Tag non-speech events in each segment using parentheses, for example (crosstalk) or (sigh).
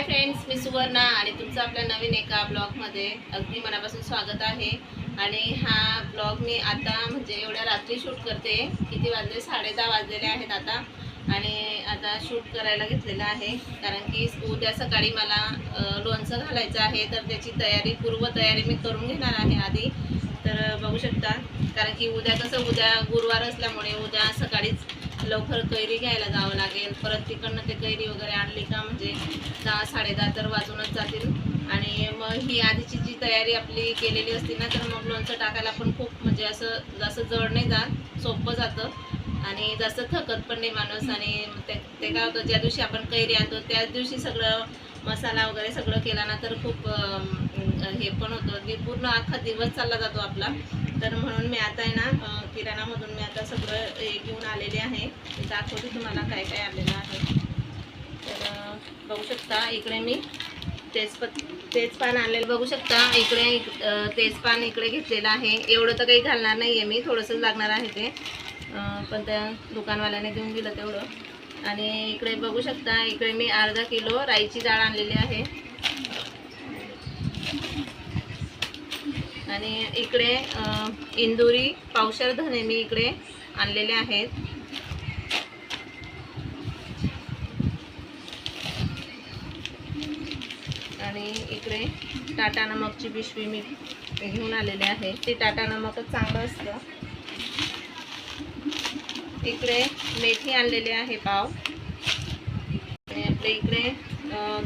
Hi friends मी सुवर्णा आणि तुमचं आपल्या नवीन एका ब्लॉगमध्ये अगदी मनापासून स्वागत आहे. आणि हा ब्लॉग मी आता म्हणजे एवढ्या रात्री शूट करते. किती वाजले? साडे दहा वाजलेले आहेत आता. आणि आता शूट करायला घेतलेलं आहे. कारण की उद्या सकाळी मला लोणचं घालायचं आहे. तर त्याची तयारी पूर्व तयारी मी करून घेणार आहे आधी. तर बघू शकता. कारण की उद्या कसं उद्या गुरुवार असल्यामुळे उद्या सकाळीच लवकर कैरी घ्यायला जावं लागेल. परत तिकडनं ते कैरी वगैरे आणली का म्हणजे दहा साडेदहा तर वाजूनच जातील. आणि मग ही आधीची जी तयारी आपली केलेली असते ना तर मग लोणचं टाकायला पण खूप म्हणजे असं जास्त जड नाही जात सोपं जातं. आणि जास्त थकत पण नाही माणूस. आणि ते ते काय होतं ज्या दिवशी आपण कैरी आणतो त्याच दिवशी सगळं मसाला वगैरे सगळं केला ना तर खूप हे पण होतं. की पूर्ण अख्खा दिवस चालला जातो आपला. तर म्हणून मी आता आहे ना किराणामधून मी आता सगळं हे घेऊन आलेले आहे. दाखवते तुम्हाला काय काय आलेलं आहे. तर बघू शकता इकडे मी तेजपत तेजपान आणलेलं. बघू शकता इकडे इक- तेजपान इकडे घेतलेलं आहे. एवढं तर काही घालणार नाही आहे मी. थोडंसंच लागणार आहे ते. पण त्या दुकानवाल्याने देऊन दिलं तेवढं. आणि इकडे बघू शकता इकडे मी अर्धा किलो राईची डाळ आणलेली आहे. आणि इकडे इंदुरी पावशर धने मी इकडे आणलेले आहेत. आणि इकडे टाटा नमकची पिशवी मी घेऊन आलेली आहे. ती टाटा नमकच चांगलं असतं. इकडे मेथी आणलेले आहे पाव. आणि इकडे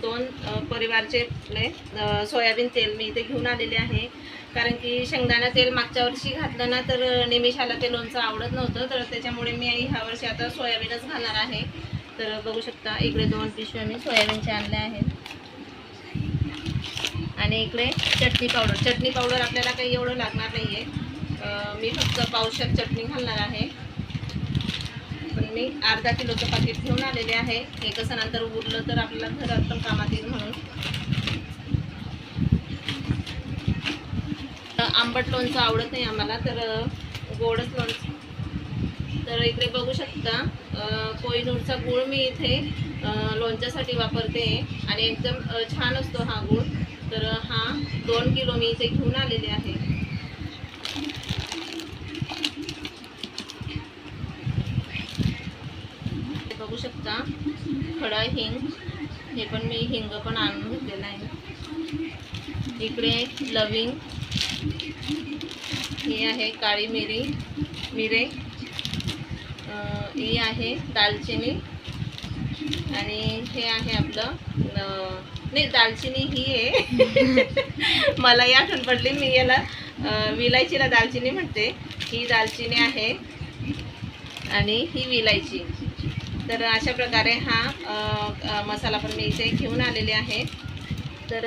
दोन परिवारचे आपले सोयाबीन तेल मी इथे घेऊन आलेले आहे. कारण की शेंगदाणा तेल मागच्या वर्षी घातलं ना तर निमिषाला ते लोणचं आवडत नव्हतं. तर त्याच्यामुळे मी ह्या वर्षी आता सोयाबीनच घालणार आहे. तर बघू शकता इकडे दोन पिशव्या मी सोयाबीनच्या आणल्या आहेत. आणि इकडे चटणी पावडर. चटणी पावडर आपल्याला काही एवढं लागणार नाही आहे मी फक्त पावशर चटणी घालणार आहे. मी अर्धा किलोचं पाकिट घेऊन आलेले आहे. हे कसं नंतर उरलं तर आपल्याला घरात पण कामात येईल म्हणून. आंबट लोणचं आवडत नाही आम्हाला तर गोडच लोणचं. तर इकडे बघू शकता अं, कोहिनूरचा गूळ मी इथे लोणच्यासाठी वापरते. आणि एकदम छान असतो हा गूळ. तर हा दोन किलो मी इथे घेऊन आलेले आहे हे बघू शकता खडा हिंग हे पण मी हिंग पण आणून घेतलेलं आहे. इकडे लविंग ही आहे काळी मिरी मिरे ही आहे दालचिनी आणि हे आहे आपलं नाही दालचिनी ही आहे. (laughs) मला या आठवण पडली मी याला विलायचीला दालचिनी म्हणते. ही दालचिनी आहे आणि ही विलायची. तर अशा प्रकारे हा मसाला पण मी इथे घेऊन आलेले आहे. तर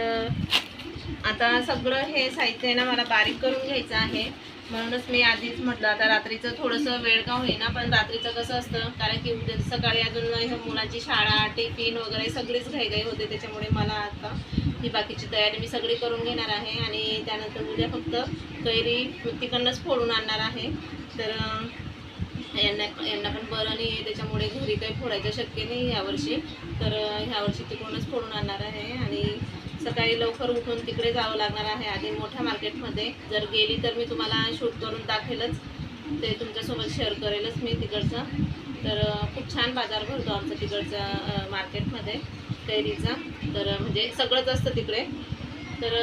आता सगळं हे साहित्य आहे ना मला बारीक करून घ्यायचं आहे. म्हणूनच मी आधीच म्हटलं आता रात्रीचं थोडंसं वेळ का होईना पण रात्रीचं कसं असतं कारण की उद्या सकाळी अजून ह्या मुलाची शाळा टिफिन वगैरे सगळीच घाईघाई होते त्याच्यामुळे मला आता ही बाकीची तयारी मी सगळी करून घेणार आहे. आणि त्यानंतर उद्या फक्त कैरी तिकडनंच फोडून आणणार आहे. तर यांना यांना पण बरं नाही आहे त्याच्यामुळे घरी काही फोडायचं शक्य नाही यावर्षी तर ह्यावर्षी तिकडूनच फोडून आणणार आहे आणि सकाळी लवकर उठून तिकडे जावं लागणार आहे आधी मोठ्या मार्केटमध्ये. जर गेली तर मी तुम्हाला शूट करून दाखेलच. ते तुमच्यासोबत शेअर करेलच मी तिकडचं. तर खूप छान बाजार भरतो आमचा तिकडचा मार्केटमध्ये कैरीचा. तर म्हणजे सगळंच असतं तिकडे. तर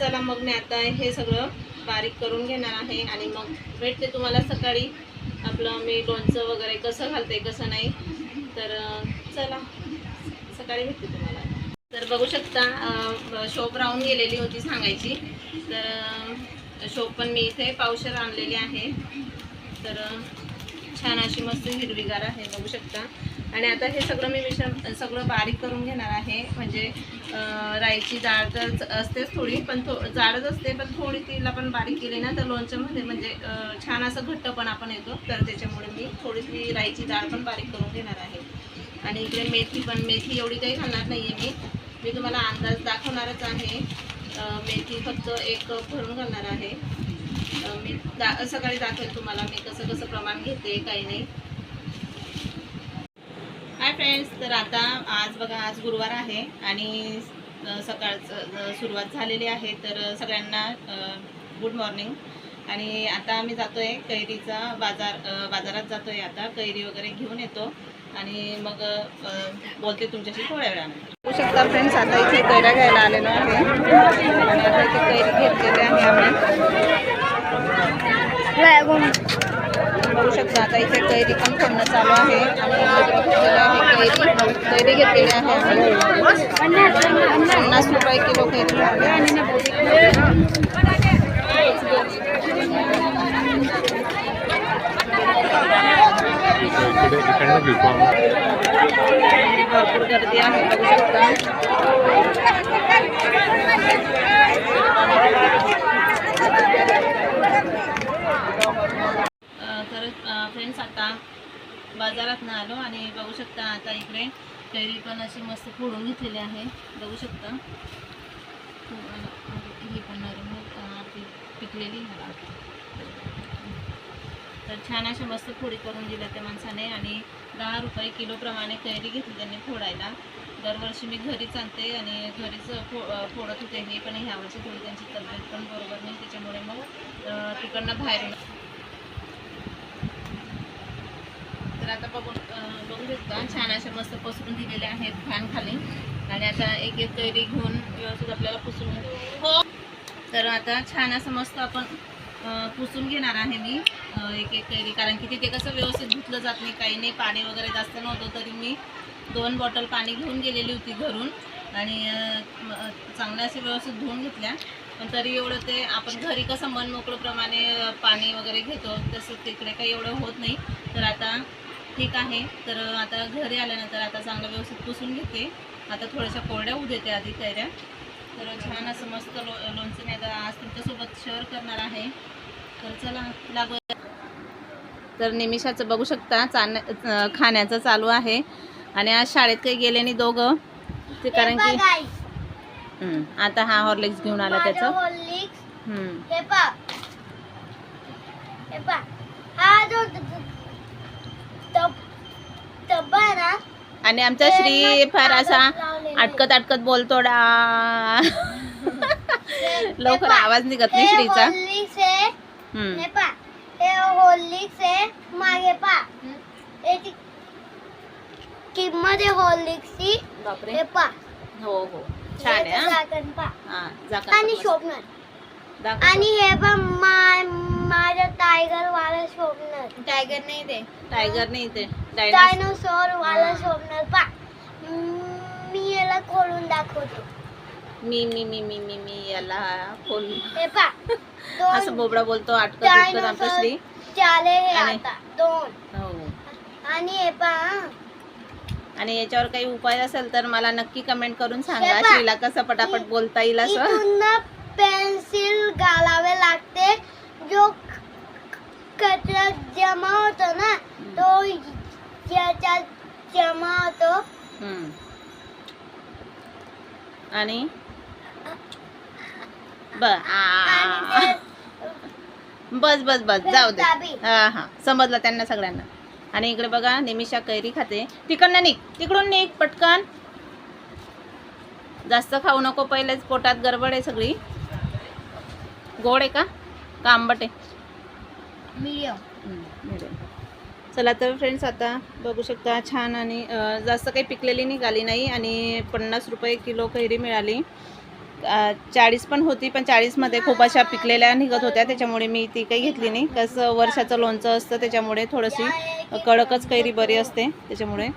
चला मग मी आता हे सगळं बारीक करून घेणार आहे आणि मग भेटते तुम्हाला सकाळी. आपलं मी लोणचं वगैरे कसं घालते कसं नाही तर चला. सकाळी भेटते तुम्हाला. तर बघू शकता शोप राहून गेलेली होती सांगायची. तर शोप पण मी इथे पावशर आणलेली आहे. तर छान अशी मस्त हिरवीगार आहे बघू शकता. आणि आता हे सगळं मी मिश्रण सगळं बारीक करून घेणार आहे. म्हणजे राईची डाळ तर असतेच थोडी पण थो जाडच असते पण थोडी तिला पण बारीक केली ना तर लोणच्यामध्ये म्हणजे छान असं घट्ट पण आपण येतो. तर त्याच्यामुळे मी थोडीशी राईची डाळ पण बारीक करून घेणार आहे. आणि इकडे मेथी पण मेथी एवढी काही घालणार नाही आहे मी. मी तुम्हाला अंदाज दाखवणारच आहे. मेथी फक्त एक भरून घालणार आहे. मी दा सकाळी दाखवेल तुम्हाला मी कसं कसं प्रमाण घेते काही नाही. फ्रेंड्स तर आता आज बघा आज गुरुवार आहे आणि सकाळचं सुरुवात झालेली आहे. तर सगळ्यांना गुड मॉर्निंग आणि आता आम्ही जातोय कैरीचा बाजार बाजारात बाजारात जातोय आता. कैरी वगैरे घेऊन येतो. आणि मग बोलते तुमच्याशी थोड्या वेळाने बघू शकता फ्रेंड्स आता इथे कैऱ्या घ्यायला आलेलो आहे. आणि आता इथे कैरी घेतलेली आहे आम्ही. बघू शकता. आता इथे कैरी पण फोडणं चालू आणि कैरी कैरी घेतलेली आहे. आम्ही रुपये किलो कैरी आहे. फ्रेंड्स आता बाजारात आलो आणि बघू शकता आता इकडे कैरी पण अशी मस्त फोडून घेतलेली आहे. बघू शकता. ही पण नरम पिकलेली तर छान अशा मस्त फोडी करून दिल्या त्या माणसाने आणि दहा रुपये किलोप्रमाणे कैरी घेतली त्यांनी फोडायला. दरवर्षी मी घरीच आणते आणि घरीच फो फोडत होते. हे पण ह्यावर्षी थोडी त्यांची तब्येत पण बरोबर नाही. त्याच्यामुळे मग तिकडनं बाहेरून तर आता बघून बघू शकता. छान अशा मस्त पसरून दिलेले आहेत फॅन खाली. आणि आता एक एक कैरी घेऊन व्यवस्थित आपल्याला पुसून हो. तर आता छान असं मस्त आपण पुसून घेणार आहे मी एक एक कैरी. कारण की तिथे कसं व्यवस्थित धुतलं जात नाही. काही नाही पाणी वगैरे जास्त नव्हतं तरी मी दोन बॉटल पाणी घेऊन गेलेली होती घरून. आणि चांगलं चांगल्या असे व्यवस्थित धुवून घेतल्या. पण तरी एवढं ते आपण घरी कसं मन मोकळंप्रमाणे पाणी वगैरे घेतो तसं तिकडे काही एवढं होत नाही. तर आता ठीक आहे. तर आता घरी आल्यानंतर आता चांगलं व्यवस्थित पुसून घेते. आता थोड्याशा कोरड्या होऊ देते आधी कैऱ्या तर छान असं मस्त लो लोणचं मी आता आज तुमच्यासोबत शेअर करणार आहे. तर चला लागू तर निमिषाचं बघू शकता चान खाण्याचं चालू आहे. आणि आज शाळेत काही गेले नाही दोघं. ते कारण की आता हा हॉर्लिक्स घेऊन आला त्याचं. हम्म. हे पा हे पा हा जो टब- डब्बा आहे ना आणि आमचा श्री फार असा अटकत अटकत बोलतो डा लवकर आवाज निघत नाही श्रीचा. किंमत हे हो छान आणि. शोभणार. हे पण माझं टायगर वाला शोभणार टायगर नाही ते. टायगर नाही ते. डायनासोर डायनोसॉर वाला. शोभणार पा. मी याला खोलून दाखवतो. मी मी मी मी मी मी याला खोल हे पा. असं दोन बोबडा बोलतो अटकत उटकत आमचा श्री. चाले हे आणि- आता. दोन. हो. आणि हे पा. आणि याच्यावर काही उपाय असेल तर मला नक्की कमेंट करून सांगा. श्रीला कसं पटापट बोलता येईल असं? इथून पेन्सिल घालावे लागते. जो कचरा जमा होतो ना तो याच्यात जमा होतो आणि आणि ते बस बस बस जाऊ दे दाबी. हा हा समजलं त्यांना सगळ्यांना आणि इकडे बघा निमिषा कैरी खाते तिकडनं निघ तिकडून निघ पटकन जास्त खाऊ नको पहिलेच पोटात गडबड आहे सगळी गोड आहे का का आंबट आहे मीडियम. चला तर फ्रेंड्स आता बघू शकता छान आणि जास्त काही पिकलेली निघाली नाही आणि पन्नास रुपये किलो कैरी मिळाली. चाळीस पण होती पण चाळीसमध्ये खूप अशा पिकलेल्या निघत होत्या त्याच्यामुळे मी ती काही घेतली नाही. कसं वर्षाचं लोणचं असतं त्याच्यामुळे थोडीशी कडकच कैरी बरी असते त्याच्यामुळे.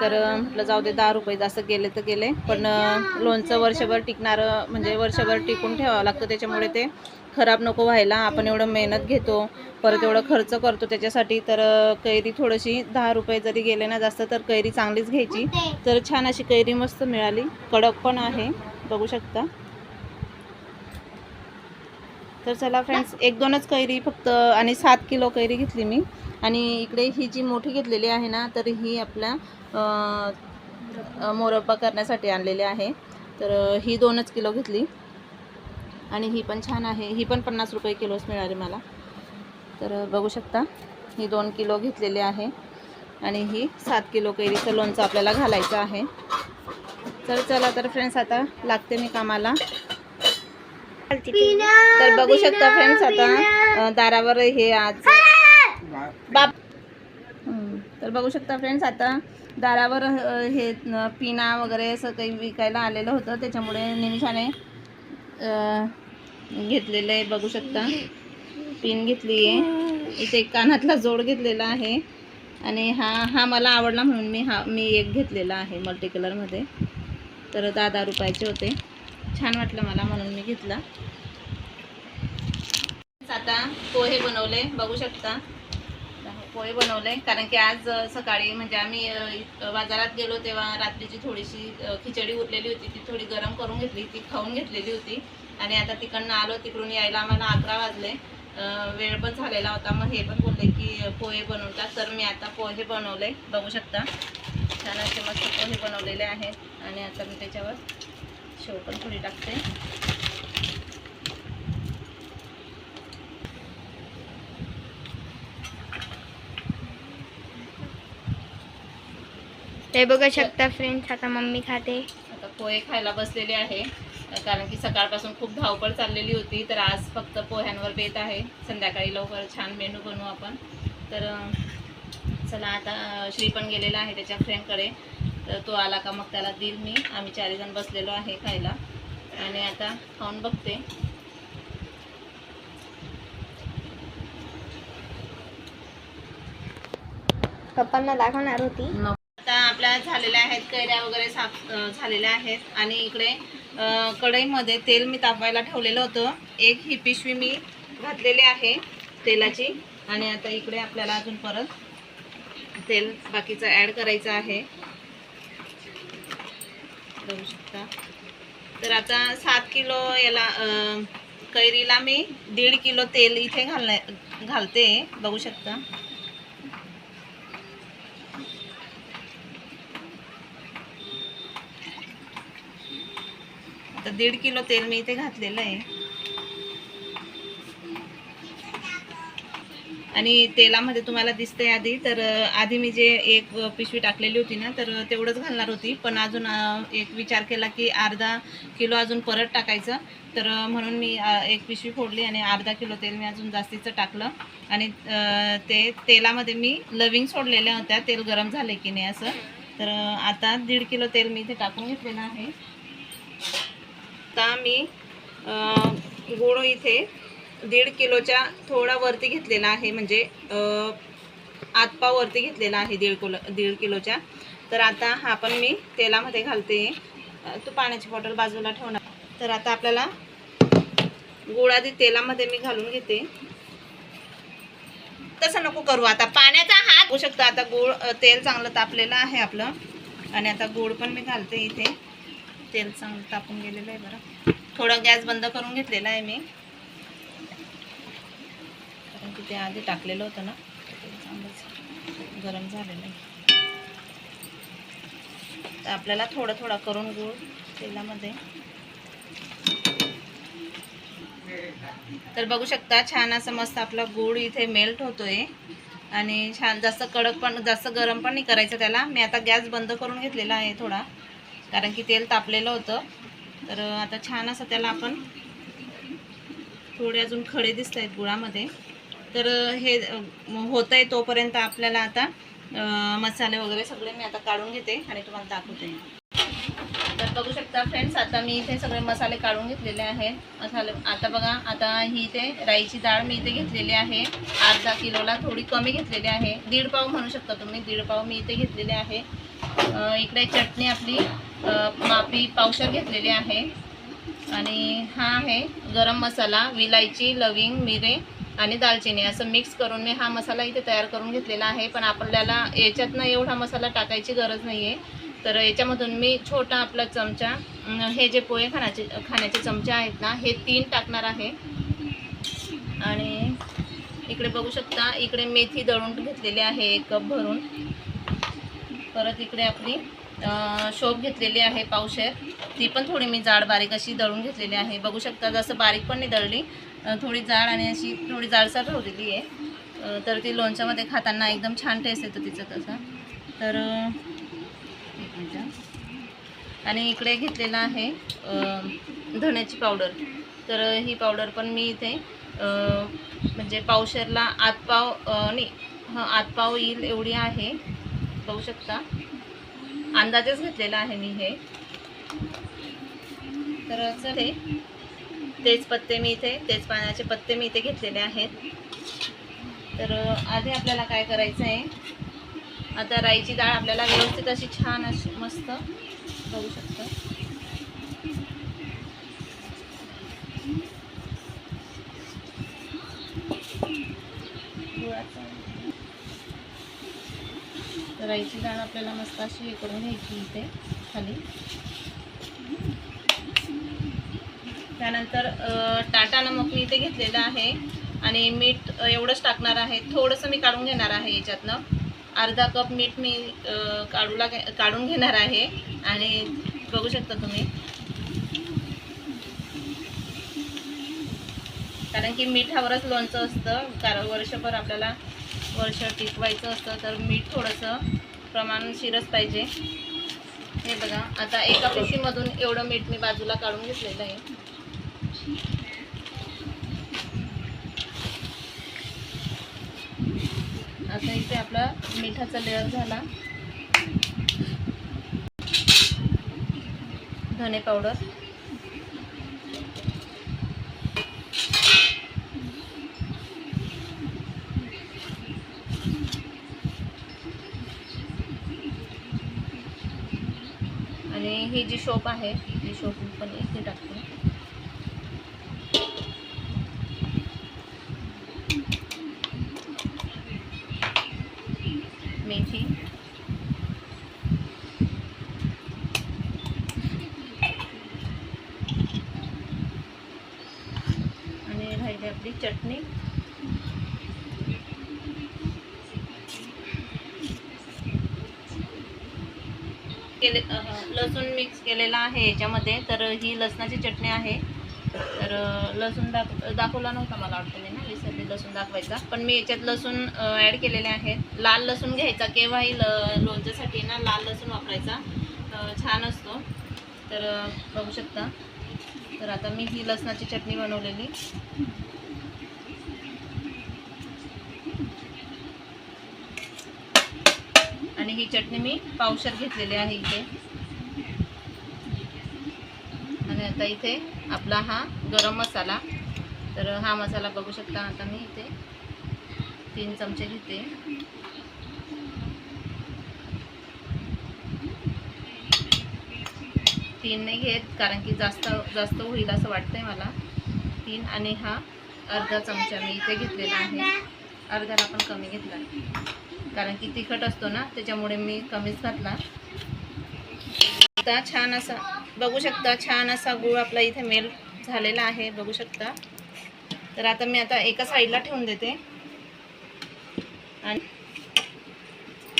तर म्हटलं जाऊ दे दहा रुपये जास्त गेले तर गेले. पण लोणचं वर्षभर टिकणारं म्हणजे वर्षभर टिकून ठेवावं लागतं त्याच्यामुळे ते खराब नको व्हायला आपण एवढं मेहनत घेतो परत एवढं खर्च करतो त्याच्यासाठी तर कैरी थोडीशी दहा रुपये जरी गेले ना जास्त तर कैरी चांगलीच घ्यायची. तर छान अशी कैरी मस्त मिळाली. कडक पण आहे बघू शकता. तर चला फ्रेंड्स एक दोनच कैरी फक्त आणि सात किलो कैरी घेतली मी. आणि इकडे ही जी मोठी घेतलेली आहे ना तर ही आपल्या मोरप्पा मोरब्बा करण्यासाठी आणलेली आहे. तर ही दोनच किलो घेतली. आणि ही पण छान आहे. ही पण पन्नास रुपये किलोच मिळाली मला. तर बघू शकता ही दोन किलो घेतलेली आहे. आणि ही सात किलो कैरीचं लोणचं आपल्याला घालायचं आहे. तर चला तर फ्रेंड्स आता लागते मी कामाला. तर बघू शकता फ्रेंड्स आता दारावर हे आज बाप तर बघू शकता फ्रेंड्स आता दारावर हे पिना वगैरे असं काही विकायला आलेलं होतं. त्याच्यामुळे निमिषाने घेतलेलं आहे बघू शकता. पिन घेतली आहे. इथे कानातला जोड घेतलेला आहे. आणि हा हा मला आवडला म्हणून मी हा मी एक घेतलेला आहे मल्टी कलरमध्ये तर दहा दहा रुपयाचे होते. छान वाटलं मला म्हणून मी घेतला. आता पोहे बनवले बघू शकता. पोहे बनवले कारण की आज सकाळी म्हणजे आम्ही बाजारात गेलो तेव्हा रात्रीची थोडीशी खिचडी उरलेली होती. ती थोडी गरम करून घेतली. ती खाऊन घेतलेली होती. आणि आता तिकडनं आलो तिकडून यायला आम्हाला अकरा वाजले. वेळ पण झालेला होता. मग हे पण बोलले की पोहे बनवतात. तर मी आता पोहे बनवले. बघू शकता. छान असे मस्त पोहे बनवलेले आहेत. आणि आता मी त्याच्यावर शेव पण थोडी टाकते. ते बघू शकता फ्रेंड्स आता मम्मी खाते. आता पोहे खायला बसलेले आहे. कारण की सकाळपासून खूप धावपळ चाललेली होती तर आज फक्त पोह्यांवर बेत आहे. संध्याकाळी लवकर छान मेनू बनवू आपण. तर चला आता श्री पण गेलेला आहे त्याच्या फ्रेंडकडे तर तो आला का मग त्याला देईल मी. आम्ही चारजण बसलेलो आहे खायला. आणि आता खाऊन बघते. पप्पांना दाखवणार होती. आपल्या झालेल्या आहेत कैऱ्या वगैरे साफ झालेल्या आहेत. आणि इकडे कढईमध्ये तेल मी तापवायला ठेवलेलं होतं. एक ही पिशवी मी घातलेली आहे तेलाची. आणि आता इकडे आपल्याला अजून परत तेल बाकीचं ॲड करायचं आहे. बघू शकता. तर आता सात किलो याला कैरीला मी दीड किलो तेल इथे घालण्या घालते. बघू शकता. आता दीड किलो तेल मी इथे घातलेलं आहे. आणि तेलामध्ये तुम्हाला दिसतंय आधी तर आधी मी जे एक पिशवी टाकलेली होती ना तर तेवढंच घालणार होती. पण अजून एक विचार केला की अर्धा किलो अजून परत टाकायचं. तर म्हणून मी एक पिशवी फोडली आणि अर्धा किलो तेल मी अजून जास्तीचं टाकलं. आणि ते तेलामध्ये मी लविंग सोडलेल्या होत्या. तेल गरम झाले की नाही असं. तर आता दीड किलो तेल मी इथे टाकून घेतलेलं आहे. आता मी गुळ इथे दीड किलोच्या थोडा वरती घेतलेला आहे म्हणजे आतपावरती वरती घेतलेला आहे दीड किलो दीड किलोच्या. तर आता हा पण मी तेलामध्ये घालते. तू पाण्याची बॉटल बाजूला ठेवणार. तर आता आपल्याला गुळ आधी तेलामध्ये मी घालून घेते. तसं नको करू आता. पाण्याचा हात होऊ शकतो. आता गुळ तेल चांगलं तापलेलं आहे आपलं. आणि आता गुळ पण मी घालते इथे. तेल चांगलं तापून गेलेलं आहे बरं. थोडा गॅस बंद करून घेतलेला आहे मी. कारण की ते आधी टाकलेलं होतं ना चांगलंच गरम झालेलं आहे. तर आपल्याला थोडं थोडा करून गूळ तेलामध्ये. तर बघू शकता छान असं मस्त आपला गूळ इथे मेल्ट होतोय. आणि छान जास्त कडक पण जास्त गरम पण नाही करायचं त्याला. मी आता गॅस बंद करून घेतलेला आहे थोडा. कारण की तेल तापलेलं होतं. तर आता छान असं त्याला आपण थोडे अजून खडे दिसत आहेत गुळामध्ये. तर हे होत आहे तोपर्यंत आपल्याला आता मसाले वगैरे सगळे मी आता काढून घेते आणि तुम्हाला दाखवते. तर बघू शकता फ्रेंड्स आता मी इथे सगळे मसाले काढून घेतलेले आहेत मसाले आता बघा आता ही इथे राईची डाळ मी इथे घेतलेली आहे. अर्धा किलोला थोडी कमी घेतलेली आहे. दीड पाव म्हणू शकता तुम्ही दीड पाव मी इथे घेतलेले आहे. इकडे चटणी आपली मापी पावशर घेतलेली आहे. आणि हा आहे गरम मसाला विलायची लविंग मिरे आणि दालचिनी. असं मिक्स करून मी हा मसाला इथे तयार करून घेतलेला आहे. पण आपल्याला याच्यातनं एवढा मसाला टाकायची गरज नाही आहे तर याच्यामधून मी छोटा आपला चमचा हे जे पोहे खाण्याचे खाण्याचे चमचे आहेत ना हे तीन टाकणार आहे. आणि इकडे बघू शकता इकडे मेथी दळून घेतलेली आहे एक कप भरून. परत इकडे आपली शोप घेतलेली आहे पावशेर. ती पण थोडी मी जाड बारीक अशी दळून घेतलेली आहे. बघू शकता जसं बारीक पण नाही दळली थोडी जाड आणि अशी थोडी जाडसर ठेवलेली आहे. तर ती लोणच्यामध्ये खाताना एकदम छान टेस्ट येतो तिचं तसं. तर आणि इकडे घेतलेलं आहे धण्याची पावडर. तर ही पावडर पण मी इथे म्हणजे पावशेरला आतपाव नाही हां आतपाव येईल एवढी आहे. बघू शकता. अंदाजेच घेतलेला आहे मी हे. तर चल हे. तेच पत्ते मी इथे तेच पाण्याचे पत्ते मी इथे घेतलेले आहेत. तर आधी आपल्याला काय करायचं आहे? आता राईची डाळ आपल्याला व्यवस्थित अशी छान अशी मस्त बघू शकतं गुळाचा तर राईची डाळ आपल्याला मस्त अशी हे करून घ्यायची इथे खाली. त्यानंतर टाटा नमक मी इथे घेतलेलं आहे. आणि मीठ एवढंच टाकणार आहे. थोडंसं मी काढून घेणार आहे याच्यातनं. अर्धा कप मीठ मी काढूला घे काढून घेणार आहे. आणि बघू शकता तुम्ही. कारण की मिठावरच लोणचं असतं. कारण वर्षभर आपल्याला वर्ष टिकवायचं असतं तर मीठ थोडंसं प्रमाण शिरच पाहिजे. हे बघा आता एका पिशीमधून एवढं मीठ मी बाजूला काढून घेतलेलं आहे. आता इथे आपला मिठाचा लेअर झाला. धने पावडर आणि ही जी शोप आहे ती शोप पण इथे टाकते. मेथी. आणि राहिली आपली चटणी. केले लसूण मिक्स केलेला आहे याच्यामध्ये. तर ही लसणाची चटणी आहे. तर लसूण दाख दाखवला नव्हता मला वाटतं मी ना विसरली लसूण दाखवायचा. पण मी याच्यात लसूण ॲड केलेले आहेत. लाल लसूण घ्यायचा केव्हाही ल लोणच्यासाठी ना लाल लसूण वापरायचा. छान असतो. तर बघू शकता. तर आता मी ही लसणाची चटणी बनवलेली आणि ही चटणी मी पावशर घेतलेली आहे इथे. आणि आता इथे आपला हा गरम मसाला. तर हा मसाला बघू शकता आता मी इथे तीन चमचे घेते. तीन नाही घेत कारण की जास्त जास्त होईल असं वाटतंय मला. तीन आणि हा अर्धा चमचा मी इथे घेतलेला आहे. अर्ध्याला पण कमी घेतला. कारण की तिखट असतो ना त्याच्यामुळे मी कमीच घातला. आता छान असा बघू शकता छान असा गूळ आपला इथे मेल झालेला आहे बघू शकता. तर आता मी आता एका साईडला ठेवून देते. आणि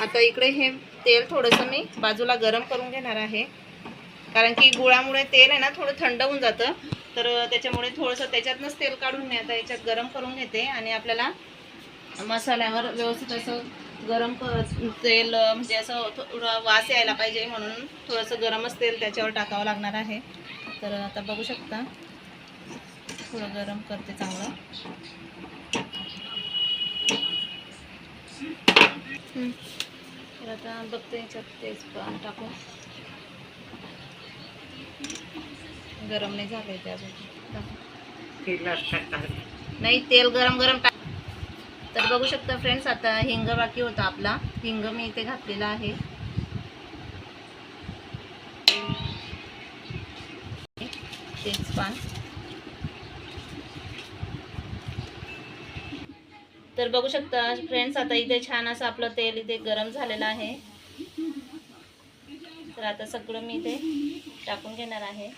आता इकडे हे तेल थोडंसं मी बाजूला गरम करून घेणार आहे. कारण की गुळामुळे तेल आहे ना थोडं थंड होऊन जातं. तर त्याच्यामुळे थोडंसं त्याच्यातनंच तेल काढून मी आता याच्यात गरम करून घेते. आणि आपल्याला मसाल्यावर व्यवस्थित असं गरम कर तेल म्हणजे असं थोडं वास यायला पाहिजे म्हणून थोडंसं गरमच तेल त्याच्यावर टाकावं लागणार आहे. तर आता बघू शकता. थोडं गरम करते चांगलं. तर आता बघते याच्यात तेच पण टाकू गरम नाही झालंय ते अजून. नाही तेल गरम गरम टाक. तर बघू शकता फ्रेंड्स आता हिंग बाकी होता आपला. हिंग मी इथे घातलेला आहे. तेजपान तर बघू शकता फ्रेंड्स आता इथे छान असं आपलं तेल इथे गरम झालेलं आहे. तर आता सगळं मी इथे टाकून घेणार आहे.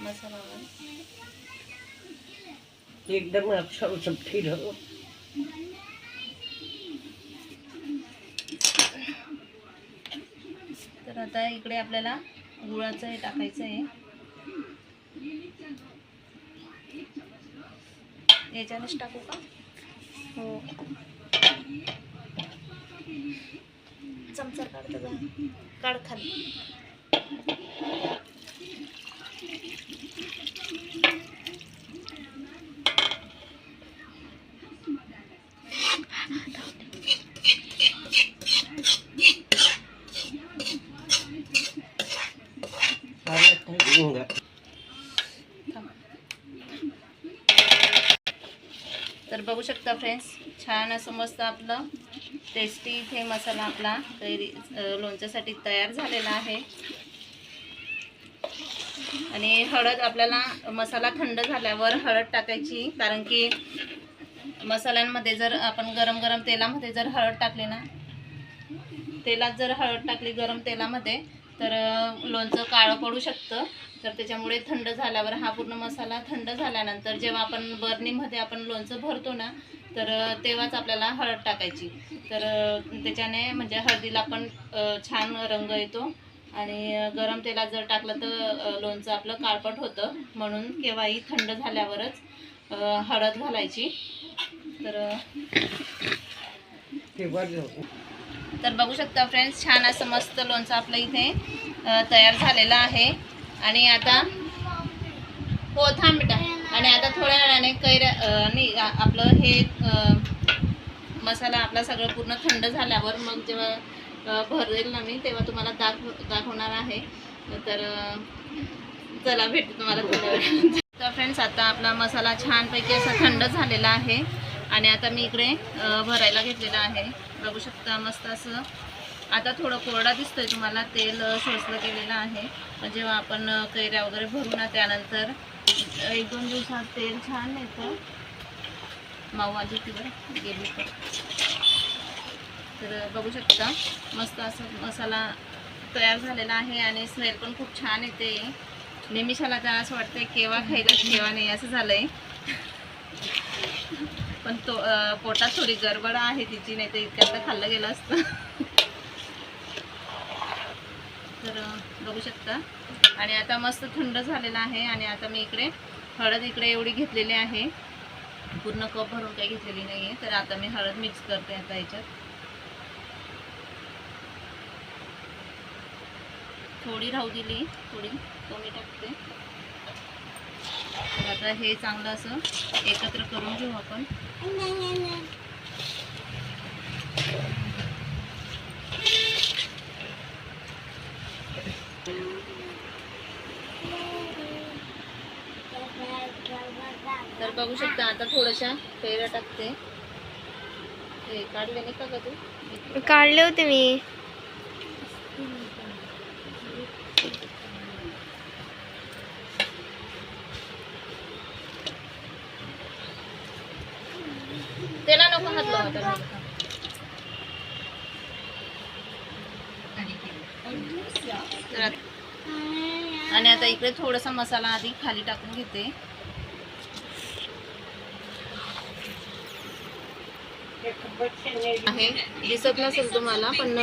मसाला एकदम अच्छा सब फिरो तर आता इकडे आपल्याला गुळाचं हे टाकायचं आहे. याच्यानेच टाकू का? हो. चमचा काढतो का? काढ खाली आलं तर घेऊन जा. का फ्रेंड्स. छान असं मस्त आपलं टेस्टी इथे मसाला आपला कैरी लोणच्यासाठी तयार झालेला आहे. आणि हळद आपल्याला मसाला थंड झाल्यावर हळद टाकायची कारण की मसाल्यांमध्ये जर आपण गरम गरम तेलामध्ये जर हळद टाकली ना तेलात जर हळद टाकली गरम तेलामध्ये तर लोणचं काळं पडू शकतं. तर त्याच्यामुळे थंड झाल्यावर हा पूर्ण मसाला थंड झाल्यानंतर जेव्हा आपण बर्नीमध्ये आपण लोणचं भरतो ना तर तेव्हाच आपल्याला हळद टाकायची. तर त्याच्याने म्हणजे हळदीला पण छान रंग येतो आणि गरम तेलात जर टाकलं तर लोणचं आपलं काळपट होतं. म्हणून केव्हाही थंड झाल्यावरच हळद घालायची. तर. तर बघू शकता फ्रेंड्स छान असं मस्त लोणचं आपलं इथे तयार झालेलं आहे. आणि आता हो थांब बेटा. आणि आता थोड्या वेळाने कैर आणि नाही आपलं हे मसाला आपला सगळं पूर्ण थंड झाल्यावर मग जेव्हा भरेल ना मी तेव्हा तुम्हाला दाख दाखवणार आहे. तर चला भेटू तुम्हाला थोड्या तर फ्रेंड्स आता आपला मसाला छानपैकी असा थंड झालेला आहे. आणि आता मी इकडे भरायला घेतलेला आहे. बघू शकता मस्त असं आता थोडं कोरडा दिसतोय तुम्हाला तेल अ, सोसलं गेलेलं आहे. जेव्हा आपण कैऱ्या वगैरे भरू ना त्यानंतर एक दोन दिवसात तेल छान येतं. माऊ आधी वर गेली तर बघू शकता मस्त असं मसाला तयार झालेला आहे आणि स्मेल पण खूप छान येते. निमिषाला तर असं वाटतंय केव्हा खायला केव्हा नाही असं झालंय. पण तो पोटात थोडी गडबड आहे तिची नाही तर इतक्यात तर खाल्लं गेलं असतं. तर बघू शकता. आणि आता मस्त थंड झालेला आहे आणि आता मी इकडे हळद इकडे एवढी घेतलेली आहे. पूर्ण कप भरून काही घेतलेली नाही आहे तर आता मी हळद मिक्स करते आता याच्यात. थोडी राहू दिली थोडी कमी टाकते. तर आता हे चांगलं असं एकत्र करून घेऊ आपण. बघू शकता आता थोड्याशा कैऱ्या टाकते. हे काढले नाही का ग तू? काढले होते मी. त्याला नको हात लावा आणि आता इकडे थोडासा मसाला आधी खाली टाकून घेते. आहे. दिसत नसेल तुम्हाला पण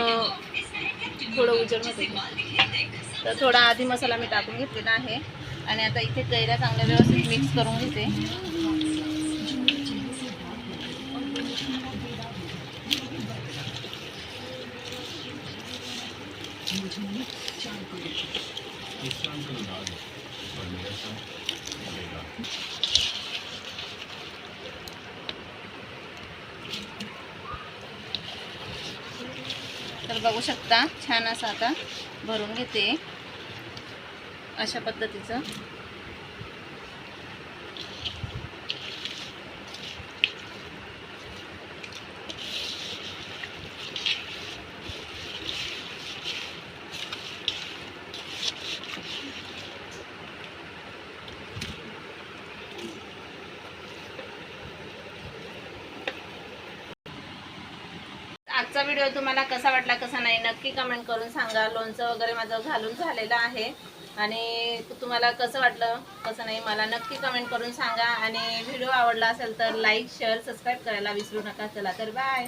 थोडं थोडं मध्ये तर थोडा आधी मसाला मी टाकून घेतलेला आहे. आणि आता इथे कैऱ्या चांगल्या व्यवस्थित मिक्स करून घेते तर बघू शकता छान असं आता भरून घेते अशा पद्धतीचं आजचा व्हिडिओ तुम्हाला कसा वाटला कसा नाही नक्की कमेंट करून सांगा. लोणचं वगैरे माझं घालून झालेलं आहे. आणि तुम्हाला कसं वाटलं कसं नाही मला नक्की कमेंट करून सांगा. आणि व्हिडिओ आवडला असेल तर लाईक शेअर सबस्क्राईब करायला विसरू नका. चला तर बाय